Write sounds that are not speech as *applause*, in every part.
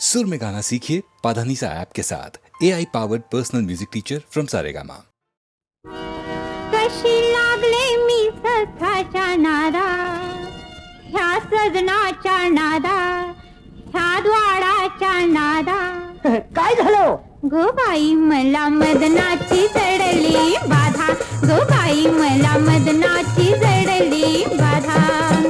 सुर में गाना सीखिए पाधानीसा ऐप के साथ। A I powered personal music teacher from Saregama कशी लागले मी सखाच्या नादा *laughs* काय झालं? गो बाई मला मदनाची जडली बाधा। गो बाई मला मदनाची जडली बाधा।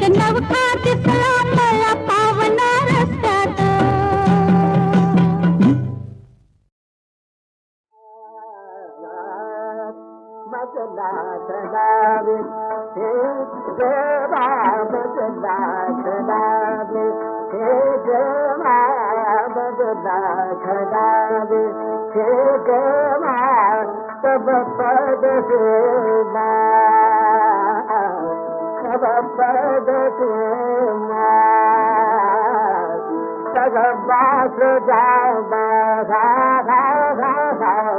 தென்னவு காத்து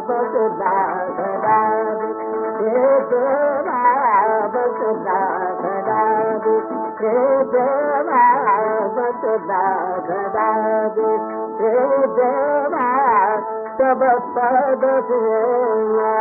दा केवा सभ पदेवा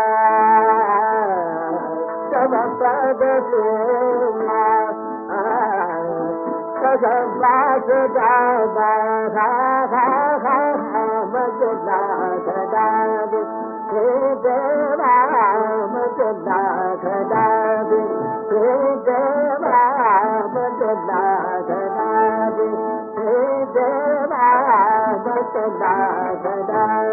बदला चढावे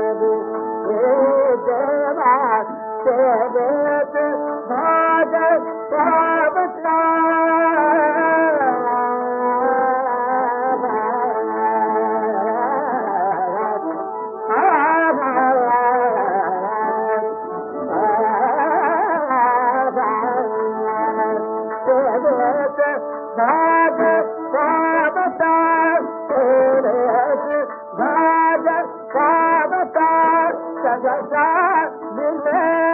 पुराब दादा दादा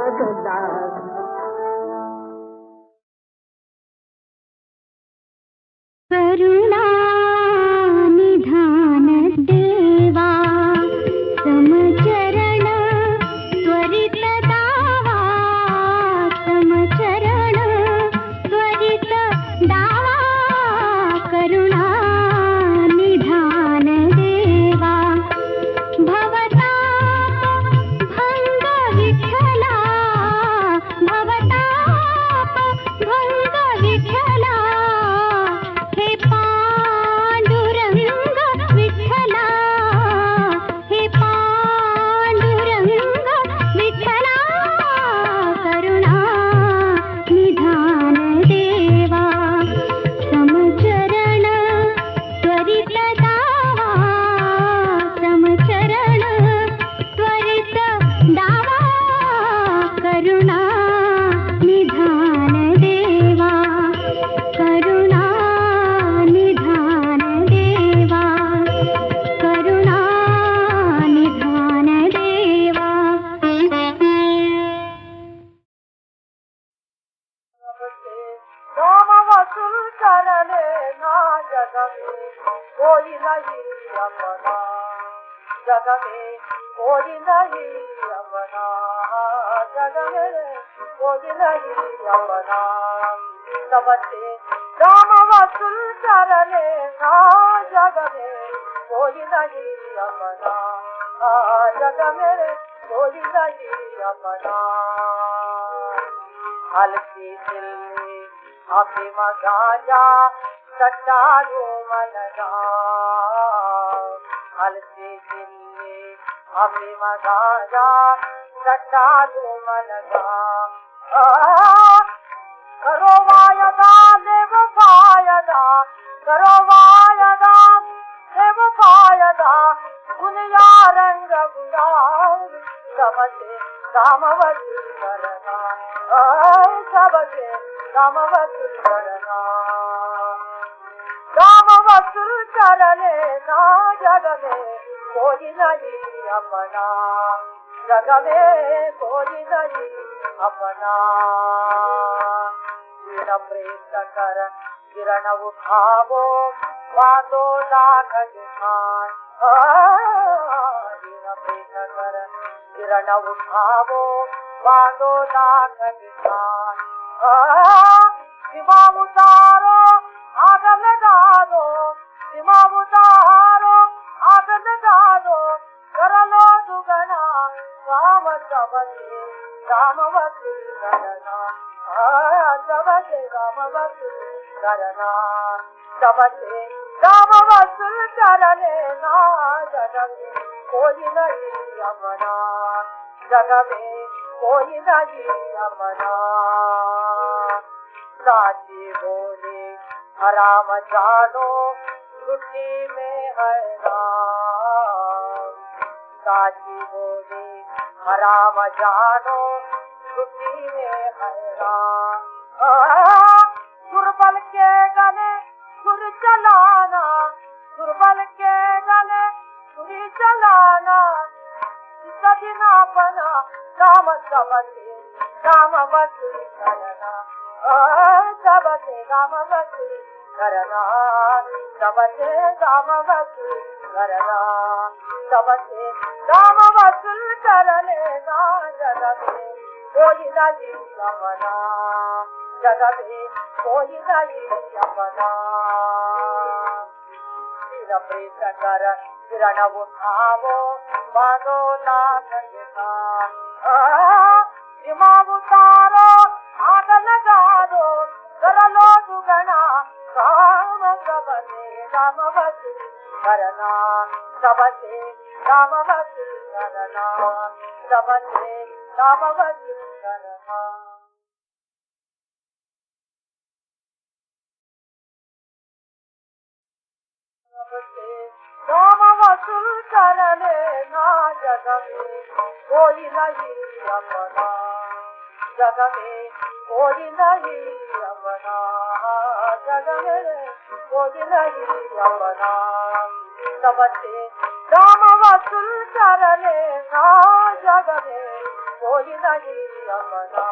करुणा जग में कोई नहीं अपना जग में कोई नहीं अपना। सबसे राम वसुल करले ना जग में कोई नहीं अपना जग में कोई नहीं अपना। हल्की दिल्ली अफीम गांजा सट्टा घूमन हल्की दिल्ली अफीम गांजा सट्टा घूमन करो वायदा देव फायदा करो वायदा देव फायदा दुनिया रंग गुलाल सबसे कामवती करना ओय सबसे कामवती करना काम वसूल करने ना जग में कोई नहीं अपना जग में कोई नहीं अपना ऋण प्रेत कर किरण उठावो बांधो लाख निशान ऋण प्रेत कर किरण उठावो बांधो लाख निशान सीमा उतारो आग लगा दो सीमा उतारो आग लगा दो कर लो दुगना काम सबसे कामवती करना सबसे कामवती करना सबसे काम वसूल करने ना जग में कोई नहीं अपना जग में कोई नहीं अपना बोले हराम जानो छुट्टी में है राम साची बोले हराम जानो छुट्टी में है राम दुर्बल के गले सुर चलाना, दुर्बल के गले सुरी चलाना। सदिना बना काम सबसे काम वसूल करना। सबसे काम वसूल करना सबसे दाम वसूल करना सबसे दाम वसूल कर लेना जग में कोई नहीं अपना जग में कोई नहीं अपना तीन प्रीत कर किरण उठावो बांधो नाथ दिमाग उतारो आग लगा दो సుగణ రామ సవసే రామవతి కరణ సవసే రామవతి కరణ సవసే రామవతి కరణ రామ వసులు కరలే నా జగమే కోయిల ఇరియపనా जग में कोई नहीं अपना जग में कोई नहीं अपना। में सबसे राम वसूल कर लेना जग में कोई नहीं अपना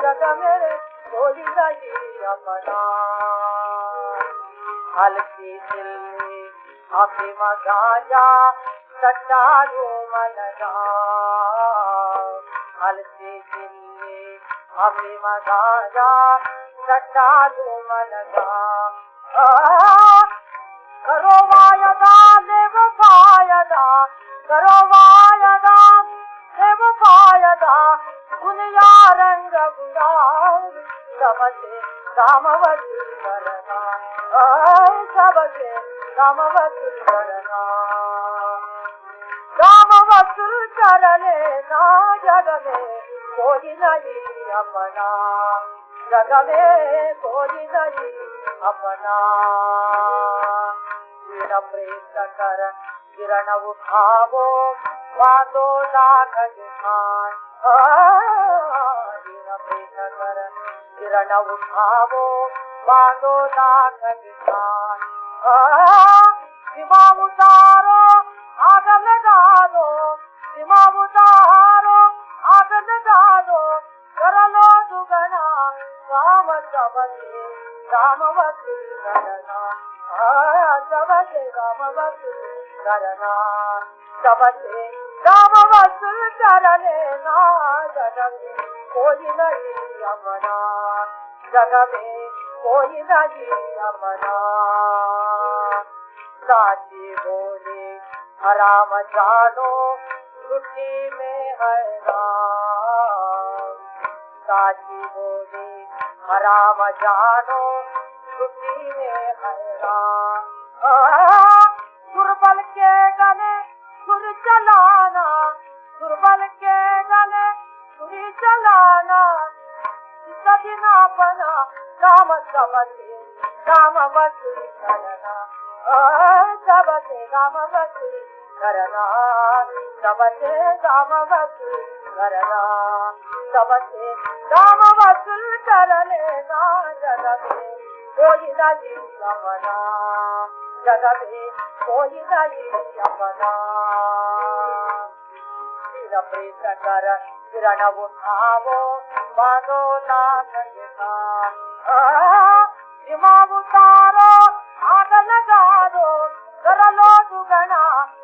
जग में कोई नहीं अपना। हल्की दिल्ली अफीम गांजा सट्टा घूमन हल्की दिल्ली अफीम गांजा सट्टा घूमन करो वायदा देव फायदा करो वायदा देव फायदा दुनिया रंग गुलाल सबसे काम वसूल करना सबसे काम वसूल करना अब्दुल चरणे ना जगमे कोणी नाही अपना जगमे कोणी नाही अपना वीण प्रेत कर किरणव खावो वादो लाख जिमान वीण प्रेत कर किरणव खावो वादो लाख जुखान विमा उदा హిమావుతారో ఆగదాదో కరలో దుగణ రామ జపతి రామవతి గరణ జపతి రామవతి గరణ జపతి రామవసు చరణే నా జనమే కోరిన రమణ జగమే కోరిన రమణ సాచి బోలే రామ జానో जग में अपना साची बोले हराम जानो छुट्टी में है है राम दुर्बल के गले सुर चलाना, दुर्बल के गले सुरी चलाना सदिना बना राम सबसे राम वसूल करना। सबसे राम वसूल करना सबसे राम वसूल करना सबसे राम वसूल कर लेना जग में कोई नहीं अपना जग में कोई नहीं अपना तीन प्रीत कर किरण उठावो बांधो नाथ दिमाग उतारो आग लगा दो कर लो दुगना